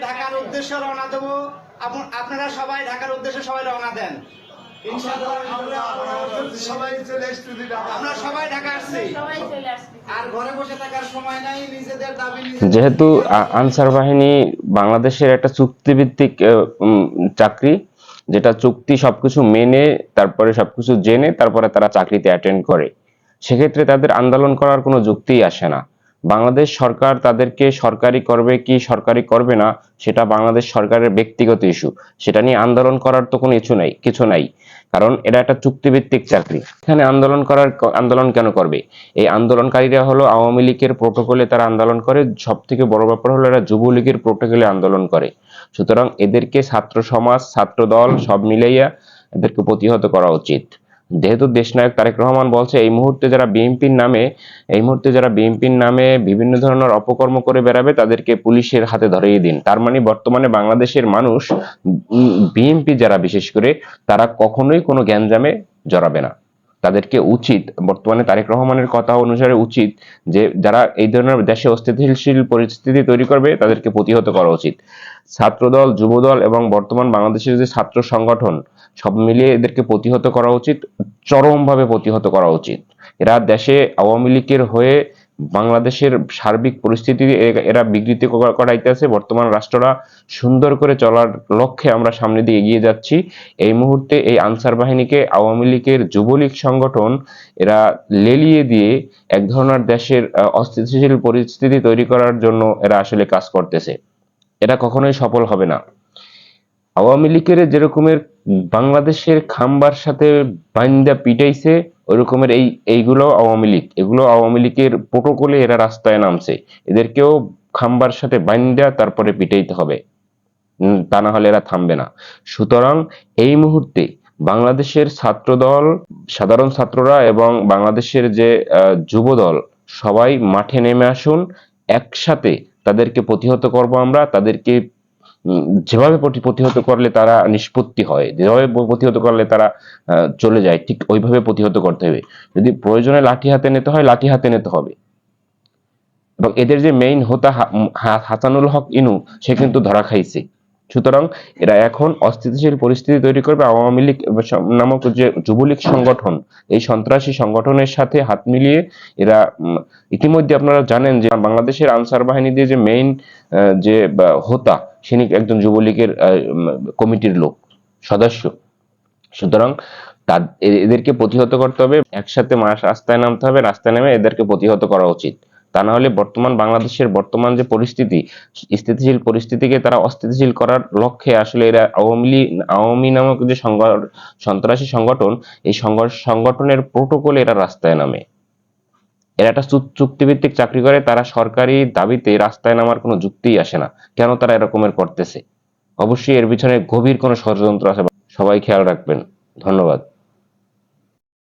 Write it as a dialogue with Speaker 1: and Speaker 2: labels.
Speaker 1: ঢাকার উদ্দেশ্যে রওনা দেবো। আপনারা সবাই ঢাকার উদ্দেশ্যে সবাই রওনা দেন। ইনশাআল্লাহ
Speaker 2: সবাই চলে এসেছি ঢাকা।
Speaker 1: আমরা সবাই ঢাকা আসছি।
Speaker 3: সবাই চলে আসবে
Speaker 1: আর ঘরে বসে থাকার সময় নাই নিজেদের দাবি নিজে-
Speaker 4: যেহেতু আনসার বাহিনী বাংলাদেশের একটা চুক্তিভিত্তিক আহ, উম, চাকরি যেটা চুক্তি সবকিছু মেনে তারপরে সবকিছু জেনে তারপরে তারা চাকরিতে অ্যাটেন্ড করে। সেক্ষেত্রে তাদের আন্দোলন করার কোনো যুক্তিই আসে না। বাংলাদেশ সরকার তাদেরকে সরকারি করবে কি সরকারি করবে না, সেটা বাংলাদেশ সরকারের ব্যক্তিগত ইস্যু সেটা নিয়ে আন্দোলন করার তো কোনো ইস্যু নাই, কিছু নাই। কারণ এটা একটা চুক্তিভিত্তিক চাকরি। এখানে আন্দোলন করার আন্দোলন কেন করবে? এই আন্দোলনকারীরা হলো আওয়ামী লীগের প্রোটোকলে তারা আন্দোলন করে সব থেকে বড় ব্যাপার হলো এরা যুবলীগের প্রোটোকলে আন্দোলন করে। সুতরাং এদেরকে ছাত্র সমাজ ছাত্র দল সব মিলাইয়া এদেরকে প্রতিহত করা উচিত। যেহেতু দেশনায়ক তারেক রহমান বলছে, এই মুহূর্তে যারা বিএনপির নামে, এই মুহূর্তে যারা বিএনপির নামে বিভিন্ন ধরনের অপকর্ম করে বেড়াবে, তাদেরকে পুলিশের হাতে ধরেই দিন। তার মানে বর্তমানে বাংলাদেশের মানুষ বিএনপি যারা বিশেষ করে, তারা কখনোই কোনো গ্যাঞ্জামে জড়াবে না। তাদেরকে উচিত, বর্তমানে তারেক রহমানের কথা অনুসারে উচিত যে যারা এই ধরনের দেশে অস্থিতিশীল পরিস্থিতি তৈরি করবে, তাদেরকে প্রতিহত করা উচিত। ছাত্রদল, যুবদল এবং বর্তমান বাংলাদেশের যে ছাত্র সংগঠন, সব মিলিয়ে এদেরকে প্রতিহত করা উচিত, চরমভাবে প্রতিহত করা উচিত। এরা দেশে আওয়ামী লীগের হয়ে বাংলাদেশের সার্বিক পরিস্থিতি এরা বিকৃতি করা- করাইতেছে। বর্তমান রাষ্ট্ররা সুন্দর করে চলার লক্ষ্যে আমরা সামনে দিয়ে এগিয়ে যাচ্ছি। এই মুহূর্তে এই আনসার বাহিনীকে আওয়ামী লীগের যুবলীগ সংগঠন, এরা লেলিয়ে দিয়ে এক ধরনের দেশের অস্থিতিশীল পরিস্থিতি তৈরি করার জন্য এরা আসলে কাজ করতেছে। এটা কখনোই সফল হবে না। আওয়ামী লীগের যেরকমের বাংলাদেশের খাম্বার সাথে বাইন্দা পিটাইছে ওই রকমের এই এইগুলো আওয়ামী লীগ। এগুলো আওয়ামী লীগের প্রোটোকলে এরা রাস্তায় নামছে। এদেরকেও খাম্বার সাথে বাইন্দা তারপরে পিটাইতে হবে। তা না হলে এরা থামবে না। সুতরাং এই মুহূর্তে বাংলাদেশের ছাত্রদল সাধারণ ছাত্ররা এবং বাংলাদেশের যে আহ, যুবদল সবাই মাঠে নেমে আসুন। একসাথে তাদেরকে প্রতিহত করব আমরা তাদেরকে যেভাবে প্রতিহত করলে তারা নিষ্পত্তি হয়, যেভাবে প্রতিহত করলে তারা চলে যায়, ঠিক ওইভাবে প্রতিহত করতে হবে। যদি প্রয়োজনে লাঠি হাতে নিতে হয়, লাঠি হাতে নিতে হবে। এবং এদের যে মেইন হোতা হাসানুল হক ইনু, সে কিন্তু ধরা খাইছে। সুতরাং এরা এখন অস্থিতিশীল পরিস্থিতি তৈরি করবে। আওয়ামী লীগ নামক যে যুবলীগ সংগঠন, এই সন্ত্রাসী সংগঠনের সাথে হাত মিলিয়ে এরা ইতিমধ্যে আপনারা জানেন যে বাংলাদেশের আনসার বাহিনী দিয়ে যে মেইন যে হোতা তিনি একজন যুবলীগের কমিটির লোক, সদস্য। সুতরাং এদেরকে প্রতিহত করতে হবে, একসাথে মাস রাস্তায় নামতে হবে, রাস্তায় নেমে এদেরকে প্রতিহত করা উচিত। তা না হলে বর্তমান বাংলাদেশের বর্তমান যে পরিস্থিতি, স্থিতিশীল পরিস্থিতিকে তারা অস্থিতিশীল করার লক্ষ্যে আসলে এরা আওয়ামী লীগ, আওয়ামী নামক যে সন্ত্রাসী সংগঠন, এই সংগ- সংগঠনের প্রোটোকলে এরা রাস্তায় নামে। এরা একটা চুক্তিভিত্তিক চাকরি করে, তারা সরকারি দাবিতে রাস্তায় নামার কোনো যুক্তিই আসে না। কেন তারা এরকমের করতেছে? অবশ্যই এর পিছনে গভীর কোনো ষড়যন্ত্র আছে, সবাই খেয়াল রাখবেন। ধন্যবাদ।